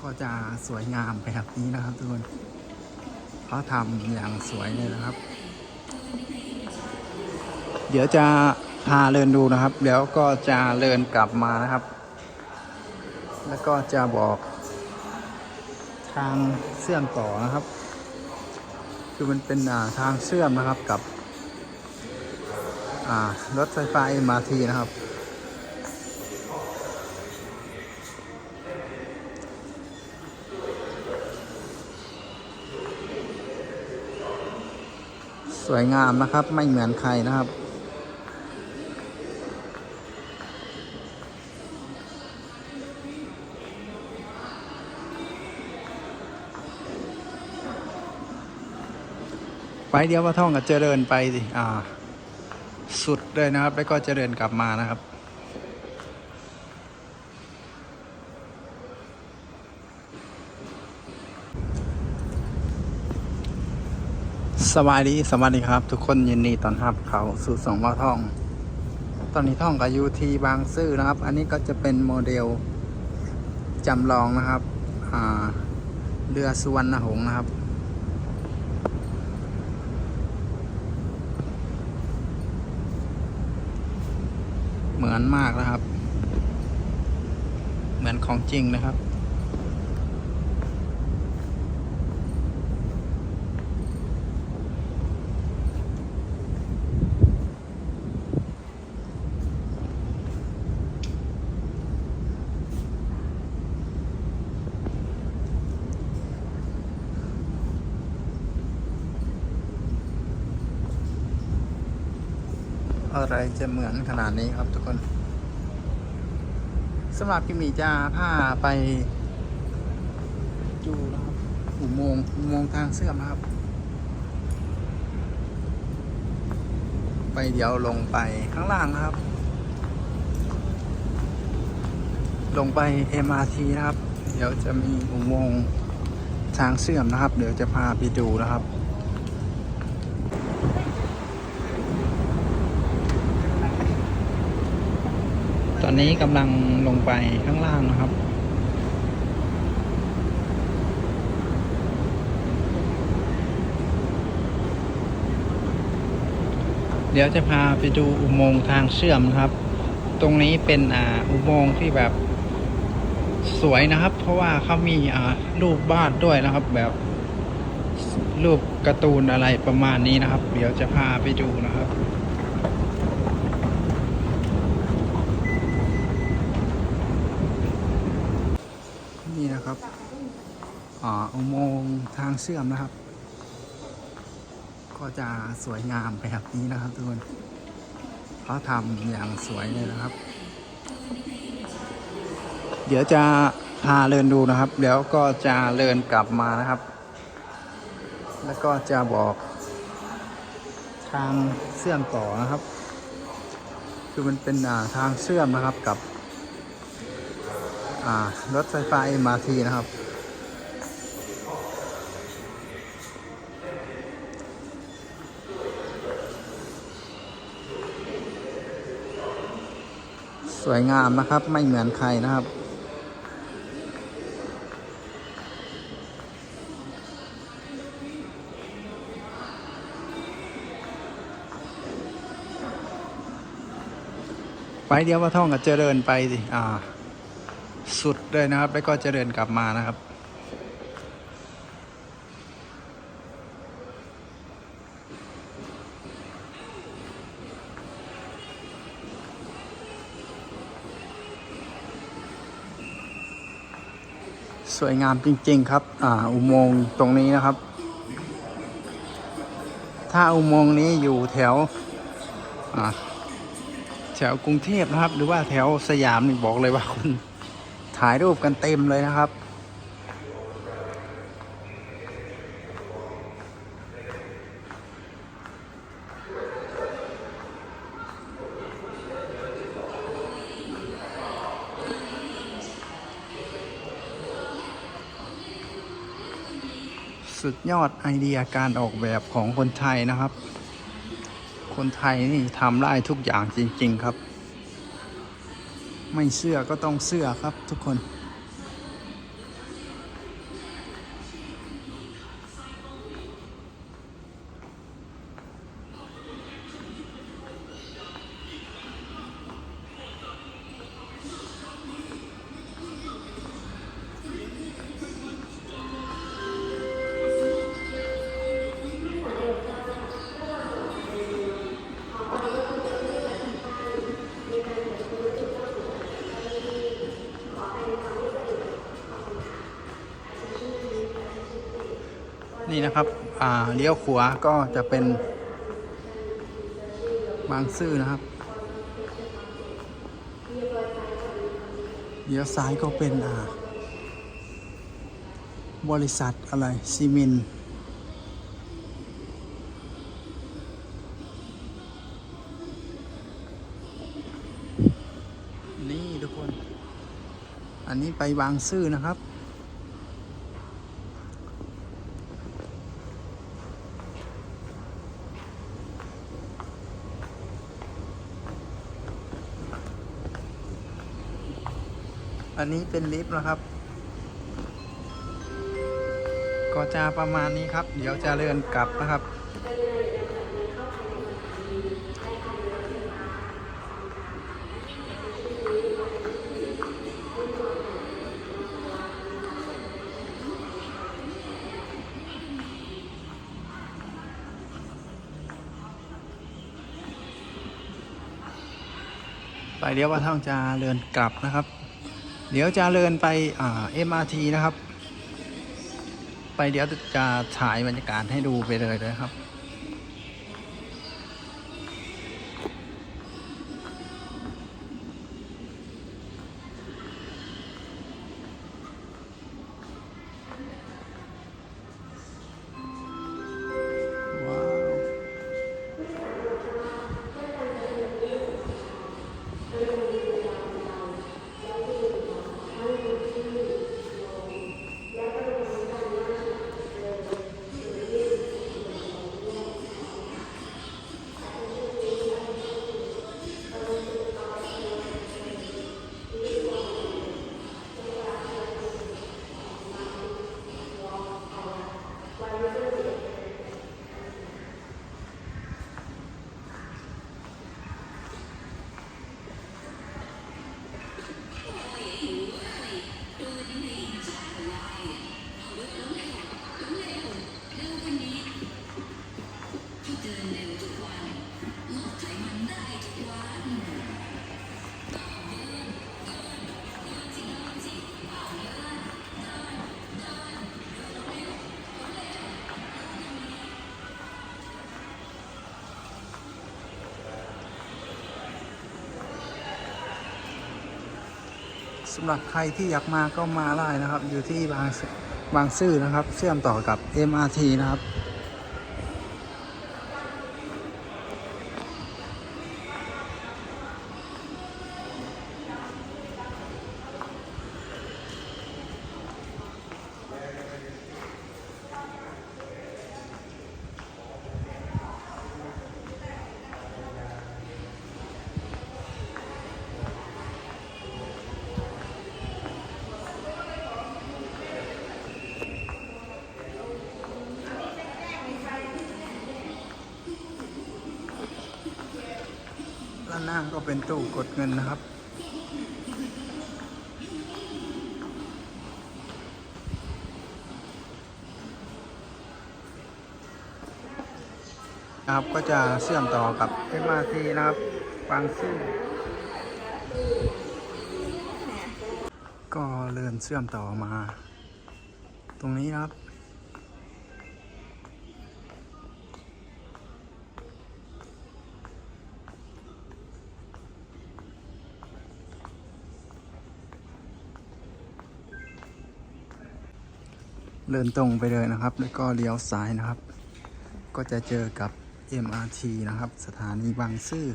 ก็จะสวยงามแบบนี้นะครับทุกคนเขาทำอย่างสวยเลยนะครับ เดี๋ยวจะพาเดินดูนะครับเดี๋ยวก็จะเดินกลับมานะครับ แล้วก็จะบอกทางเชื่อมต่อนะครับ คือมันเป็นาทางเชื่อมนะครับกับรถไฟฟ้า MRT นะครับ สวยงามนะครับ ไม่เหมือนใครนะครับ ไปเดียวว่าท่องกับเจริญไปสิอ่า สุดเลยนะครับ แล้วก็เจริญกลับมานะครับ สวัสดีสวัสดีครับ ทุกคนยินดีตอนรับเขาสู่สองว่าท่อง ตอนนี้ท่องกับยูทีบางซื่อนะครับ อันนี้ก็จะเป็นโมเดลจำลองนะครับอ่าเรือสุวรรณหงส์นะครับ เหมือนมากนะครับ เหมือนของจริงนะครับ อะไรจะเหมือนขนาดนี้ครับทุกคนสำหรับพี่มีจะพาไปดูนะครับอุโมงค์อุโมงค์ทางเสื่อมครับ ไปเดี๋ยวลงไปข้างล่างนะครับ ลงไป MRT นะครับ เดี๋ยวจะมีอุโมงค์ทางเสื่อมนะครับ เดี๋ยวจะพาไปดูนะครับ อนนี้กำลังลงไปข้างล่างนะครับ เดี๋ยวจะพาไปดูอุโมงค์ทางเชื่อมนะครับ ตรงนี้เป็นอ่าอุโมงค์ที่แบบสวยนะครับ เพราะว่าเขามีอ่ารูปบ้านด้วยนะครับ แบบรูปการ์ตูนอะไรประมาณนี้นะครับ เดี๋ยวจะพาไปดูนะครับ นี่นะครับ อุโมงค์ทางเชื่อมนะครับ ก็จะสวยงามแบบนี้นะครับทุกคนเขาทำอย่างสวยเลยนะครับ เดี๋ยวจะพาเดินดูนะครับ เดี๋ยวก็จะเดินกลับมานะครับ แล้วก็จะบอก ทางเชื่อมต่อนะครับ คือมันเป็นาทางเชื่อมนะครับกับรถไฟฟ้า MRT นะครับ สวยงามนะครับ ไม่เหมือนใครนะครับ ไปเดียวว่าท่องกับเจริญไปสิอ่า สุดเลยนะครับ แล้วก็เจริญกลับมานะครับ สวยงามจริง ๆ ครับ อ่า อุโมงค์ตรงนี้นะครับ ถ้าอุโมงค์นี้อยู่แถว อ่า แถวกรุงเทพนะครับ หรือว่าแถวสยามนี่บอกเลยว่าคุณถ่ายรูปกันเต็มเลยนะครับ สุดยอดไอเดียการออกแบบของคนไทยนะครับ คนไทยนี่ทำได้ทุกอย่างจริง ๆครับ ไม่เชื่อก็ต้องเชื่อครับทุกคน นี่นะครับอ่าเลี้ยวขวาก็จะเป็น บางซื่อนะครับเลี้ยวซ้ายก็เป็นอ่าบริษัทอะไรซีเมนนี่ทุกคน อันนี้ไปบางซื่อนะครับ อันนี้เป็นลิฟต์นะครับ ก็จะประมาณนี้ครับ เดี๋ยวจะเลื่อนกลับนะครับ ไปเดี๋ยวว่าท่องจะเลื่อนกลับนะครับ เดี๋ยวจะเลื่อนไปอ่า MRT นะครับ ไปเดี๋ยวจะถ่ายบรรยากาศให้ดูไปเลยนะครับ สำหรับใครที่อยากมาก็มาได้นะครับ อยู่ที่บางซื่อบางซื่อนะครับ เชื่อมต่อกับ MRT นะครับานหน้าก็เป็นตู้กดเงินนะครับ นะครับก็จะเชื่อมต่อกับ MRT นะครับบางซื่อก็เลื่อนเชื่อมต่อมา ตรงนี้นะครับ เดินตรงไปเลยนะครับ แล้วก็เลี้ยวซ้ายนะครับ ก็จะเจอกับ MRT นะครับ สถานีบางซื่อ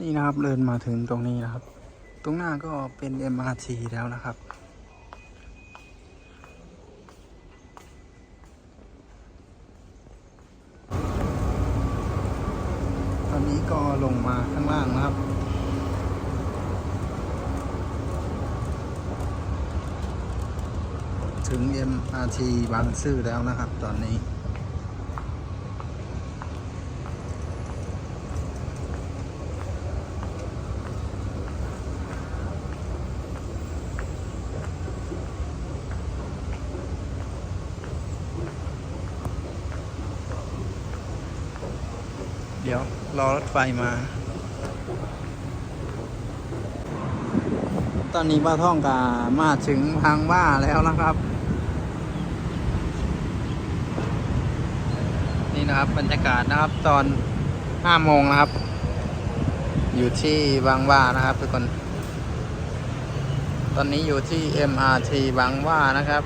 นี่นะครับเดินมาถึงตรงนี้นะครับ ตรงหน้าก็เป็น MRT แล้วนะครับ ลงมาข้างล่างนะครับ ถึง MRT บางซื่อแล้วนะครับตอนนี้ รอรถไฟมา ตอนนี้บ้าท่องกามาถึงทางว่าแล้วนะครับ นี่นะครับบรรยากาศนะครับตอนห้าโมงนะครับ อยู่ที่บางว่านะครับทุกคน ตอนนี้อยู่ที่ MRT บางว่านะครับ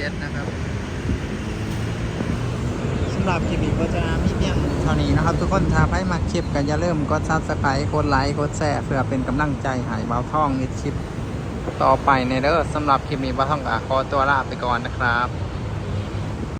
7นะครับสำหรับคลิปนี้ก็จะมีเพียงเท่านี้นะครับ ทุกคนถ้าใครมาคลิปกันอย่าลืมกดซับสไครต์กดไลค์กดแชร์เพื่อเป็นกำลังใจใหายเบาท่องในคลิปต่อไปในเด้อสำหรับคลิปนี้เบาท่องก็ขอตัวลาไปก่อนนะครับ